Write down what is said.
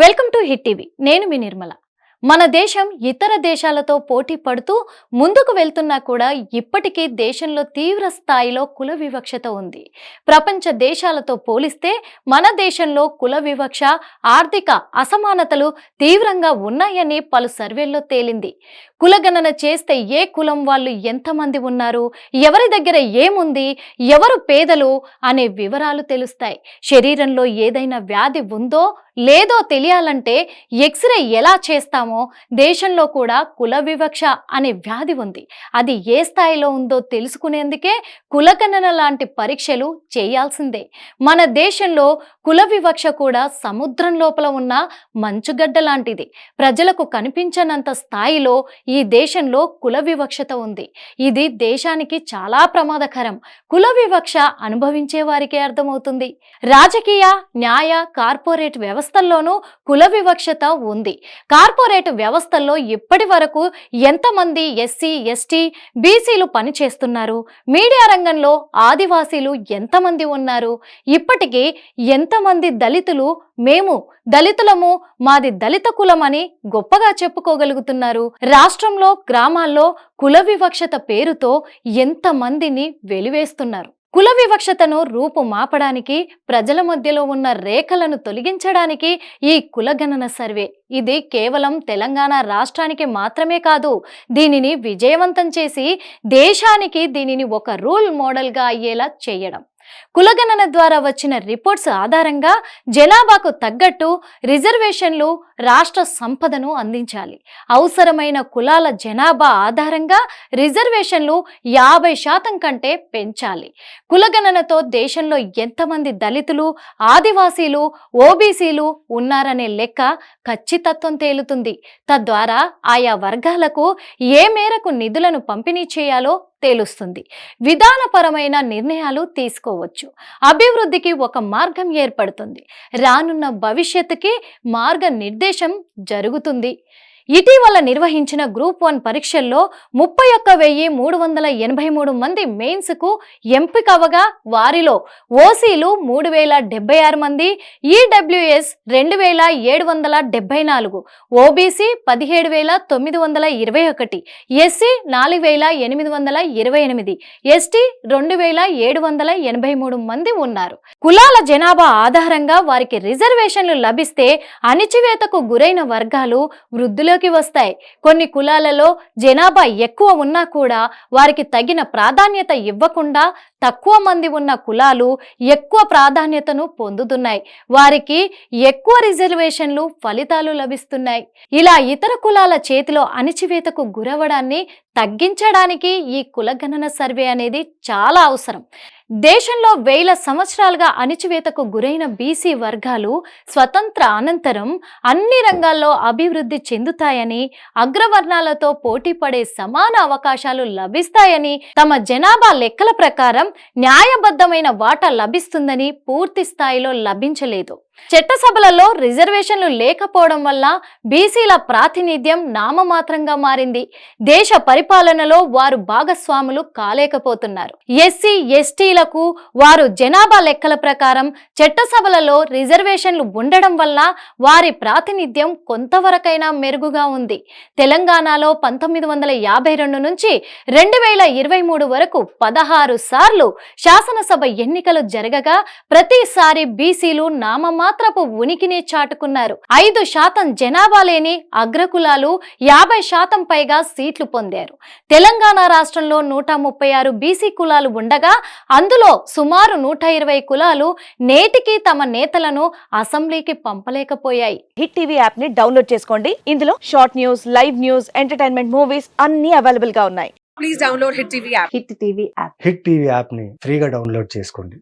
Welcome to hit TV. నేను మీ నిర్మల. మన దేశం ఇతర దేశాలతో పోటీ పడుతూ ముందుకు వెళ్తున్నా కూడా ఇప్పటికీ దేశంలో తీవ్ర స్థాయిలో కుల వివక్షత ఉంది. ప్రపంచ దేశాలతో పోలిస్తే మన దేశంలో కుల వివక్ష ఆర్థిక అసమానతలు తీవ్రంగా ఉన్నాయని పలు సర్వేల్లో తేలింది. కులగణన చేస్తే ఏ కులం వాళ్ళు ఎంతమంది ఉన్నారు ఎవరి దగ్గర ఏముంది ఎవరు పేదలు అనే వివరాలు తెలుస్తాయి. శరీరంలో ఏదైనా వ్యాధి ఉందో లేదో తెలియాలంటే ఎక్స్రే ఎలా చేస్తామో దేశంలో కూడా కుల వివక్ష అనే వ్యాధి ఉంది. అది ఏ స్థాయిలో ఉందో తెలుసుకునేందుకే కులగణన లాంటి పరీక్షలు చేయాల్సిందే. మన దేశంలో కుల వివక్ష కూడా సముద్రం లోపల ఉన్న మంచుగడ్డ లాంటిది. ప్రజలకు కనిపించనంత స్థాయిలో ఈ దేశంలో కుల వివక్షత ఉంది. ఇది దేశానికి చాలా ప్రమాదకరం. కుల వివక్ష అనుభవించే వారికే అర్థమవుతుంది. రాజకీయ న్యాయ కార్పొరేట్ వ్యవస్థ వ్యవస్థల్లోనూ కుల వివక్షత ఉంది. కార్పొరేట్ వ్యవస్థల్లో ఇప్పటి వరకు ఎంతమంది ఎస్సీ ఎస్టీ బీసీలు పనిచేస్తున్నారు? మీడియా రంగంలో ఆదివాసీలు ఎంతమంది ఉన్నారు? ఇప్పటికీ ఎంతమంది దళితులు మేము దళితులము మాది దళిత కులమని గొప్పగా చెప్పుకోగలుగుతున్నారు? రాష్ట్రంలో గ్రామాల్లో కుల వివక్షత పేరుతో ఎంతమందిని వెలివేస్తున్నారు? కుల వివక్షతను రూపుమాపడానికి ప్రజల మధ్యలో ఉన్న రేఖలను తొలగించడానికి ఈ కులగణన సర్వే. ఇది కేవలం తెలంగాణ రాష్ట్రానికి మాత్రమే కాదు దీనిని విజయవంతం చేసి దేశానికి దీనిని ఒక రూల్ మోడల్గా అయ్యేలా చేయడం. కులగణన ద్వారా వచ్చిన రిపోర్ట్స్ ఆధారంగా జనాభాకు తగ్గట్టు రిజర్వేషన్లు రాష్ట్ర సంపదను అందించాలి. అవసరమైన కులాల జనాభా ఆధారంగా రిజర్వేషన్లు యాభై శాతం కంటే పెంచాలి. కులగణనతో దేశంలో ఎంతమంది దళితులు ఆదివాసీలు ఓబీసీలు ఉన్నారనే లెక్క ఖచ్చితత్వం తేలుతుంది. తద్వారా ఆయా వర్గాలకు ఏ మేరకు నిధులను పంపిణీ చేయాలో తేలుస్తుంది. విధానపరమైన నిర్ణయాలు తీసుకోవచ్చు. అభివృద్ధికి ఒక మార్గం ఏర్పడుతుంది. రానున్న భవిష్యత్తుకి మార్గ నిర్దేశం జరుగుతుంది. ఇటీవల నిర్వహించిన గ్రూప్ వన్ పరీక్షల్లో ముప్పై ఒక్క వెయ్యి మూడు వందల ఎనభై మూడు మంది మెయిన్స్కు ఎంపిక అవగా వారిలో ఓసీలు మూడు వేల డెబ్బై ఆరు మంది ఈడబ్ల్యూఎస్ రెండు వేల ఏడు వందల డెబ్బై నాలుగు ఓబీసీ పదిహేడు వేల తొమ్మిది వందల ఇరవై ఒకటి ఎస్సీ నాలుగు వేల ఎనిమిది వందల ఇరవై ఎనిమిది ఎస్టీ రెండు వేల ఏడు వందల ఎనభై మూడు మంది ఉన్నారు. కులాల జనాభా ఆధారంగా వారికి రిజర్వేషన్లు లభిస్తే అణిచివేతకు గురైన వర్గాలు వృద్ధులోకి వస్తాయి. కొన్ని కులాలలో జనాభా ఎక్కువ ఉన్నా కూడా వారికి తగిన ప్రాధాన్యత ఇవ్వకుండా తక్కువ మంది ఉన్న కులాలు ఎక్కువ ప్రాధాన్యతను పొందుతున్నాయి. వారికి ఎక్కువ రిజర్వేషన్లు ఫలితాలు లభిస్తున్నాయి. ఇలా ఇతర కులాల చేతిలో అణిచివేతకు గురవడాన్ని తగ్గించడానికి ఈ కులగణన సర్వే అనేది చాలా అవసరం. దేశంలో వేల సంవత్సరాలుగా అణిచివేతకు గురైన బీసీ వర్గాలు స్వతంత్ర అనంతరం అన్ని రంగాల్లో అభివృద్ధి చెందుతాయని అగ్రవర్ణాలతో పోటీ పడే సమాన అవకాశాలు లభిస్తాయని తమ జనాభా లెక్కల ప్రకారం న్యాయబద్ధమైన వాటా లభిస్తుందని పూర్తి స్థాయిలో లభించలేదు. చట్టసభలలో రిజర్వేషన్లు లేకపోవడం వల్ల బీసీల ప్రాతినిధ్యం నామమాత్రంగా మారింది. దేశ పరిపాలనలో వారు భాగస్వాములు కాలేకపోతున్నారు. ఎస్సీ ఎస్టీలకు వారు జనాభా లెక్కల ప్రకారం చట్టసభలలో రిజర్వేషన్లు ఉండడం వల్ల వారి ప్రాతినిధ్యం కొంతవరకైనా మెరుగుగా ఉంది. తెలంగాణలో పంతొమ్మిది వందల యాభై రెండు నుంచి రెండు వేల ఇరవై మూడు వరకు పదహారు సార్లు శాసనసభ ఎన్నికలు జరగగా ప్రతిసారి బీసీలు నామమాత్రపు ఉనికిని చాటుకున్నారు. ఐదు శాతం జనాభా లేని అగ్రకులాలు యాభై శాతం పైగా సీట్లు పొందారు. తెలంగాణ రాష్ట్రంలో నూట ముప్పై ఆరు బీసీ కులాలు ఉండగా అందులో సుమారు నూట ఇరవై కులాలు నేటికి తమ నేతలను అసెంబ్లీకి పంపలేకపోయాయి. హిట్ టీవీ యాప్ని డౌన్లోడ్ చేసుకోండి. ఇందులో short news live news entertainment movies అన్ని అవైలబుల్గా ఉన్నాయి. Please download Hit TV app. Hit TV app Hit TV యాప్ని ఫ్రీగా డౌన్లోడ్ చేసుకోండి.